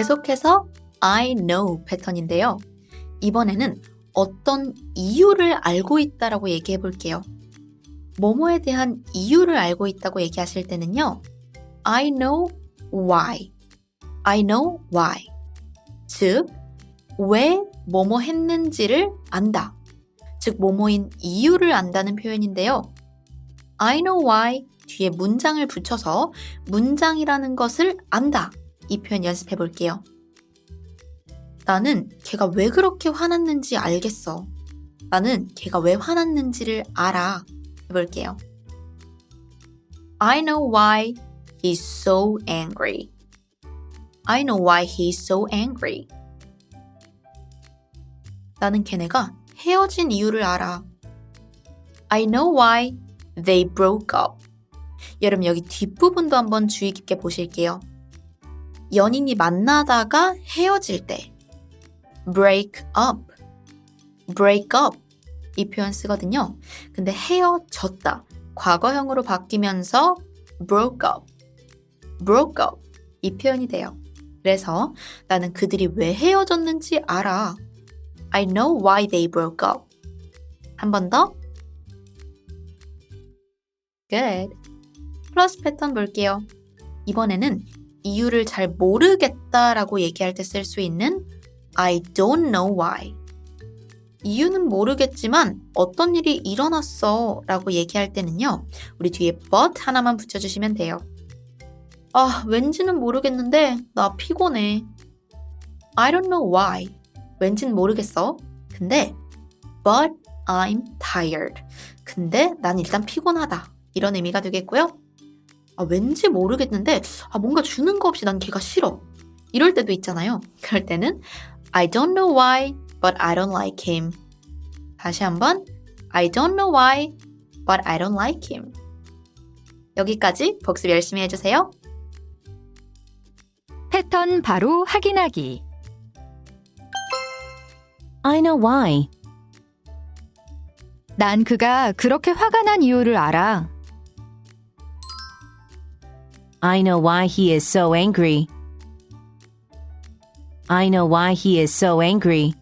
계속해서 I know 패턴인데요. 이번에는 어떤 이유를 알고 있다라고 얘기해 볼게요. 뭐뭐에 대한 이유를 알고 있다고 얘기하실 때는요. I know why. I know why. 즉, 왜 뭐뭐 했는지를 안다. 즉, 뭐뭐인 이유를 안다는 표현인데요. I know why 뒤에 문장을 붙여서 문장이라는 것을 안다. 이 표현 연습해 볼게요. 나는 걔가 왜 그렇게 화났는지 알겠어. 나는 걔가 왜 화났는지를 알아. 해볼게요. I know why he's so angry. I know why he's so angry. 나는 걔네가 헤어진 이유를 알아. I know why they broke up. 여러분 여기 뒷부분도 한번 주의 깊게 보실게요. 연인이 만나다가 헤어질 때 break up, break up 이 표현 쓰거든요. 근데 헤어졌다 과거형으로 바뀌면서 broke up, broke up 이 표현이 돼요. 그래서 나는 그들이 왜 헤어졌는지 알아. I know why they broke up. 한 번 더. Good. 플러스 패턴 볼게요. 이번에는 이유를 잘 모르겠다라고 얘기할 때 쓸 수 있는 I don't know why. 이유는 모르겠지만 어떤 일이 일어났어 라고 얘기할 때는요. 우리 뒤에 but 하나만 붙여주시면 돼요. 아, 왠지는 모르겠는데 나 피곤해. I don't know why. 왠지는 모르겠어. 근데 but I'm tired. 근데 난 일단 피곤하다. 이런 의미가 되겠고요. 아, 왠지 모르겠는데 아, 뭔가 주는 거 없이 난 걔가 싫어. 이럴 때도 있잖아요. 그럴 때는 I don't know why, but I don't like him. 다시 한번 I don't know why, but I don't like him. 여기까지 복습 열심히 해주세요. 패턴 바로 확인하기. I know why. 난 그가 그렇게 화가 난 이유를 알아. I know why he is so angry. I know why he is so angry.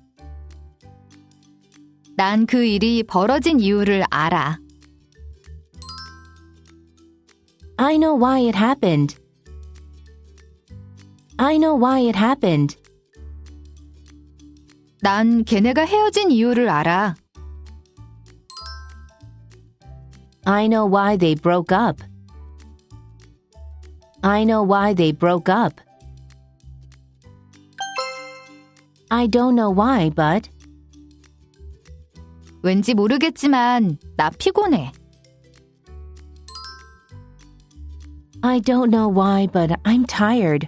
난 그 일이 벌어진 이유를 알아. I know why it happened. I know why it happened. 난 걔네가 헤어진 이유를 알아. I know why they broke up. I know why they broke up. I don't know why, but 왠지 모르겠지만 나 피곤해. I don't know why, but I'm tired.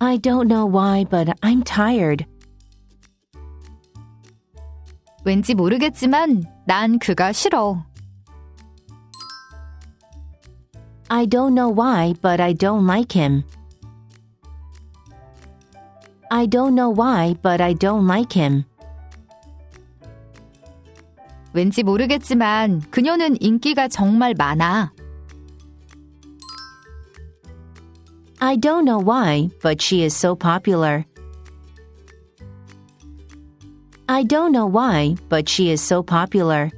I don't know why, but I'm tired. 왠지 모르겠지만 난 그가 싫어. I don't know why, but I don't like him. I don't know why, but I don't like him. 왠지 모르겠지만 그녀는 인기가 정말 많아. I don't know why, but she is so popular. I don't know why, but she is so popular.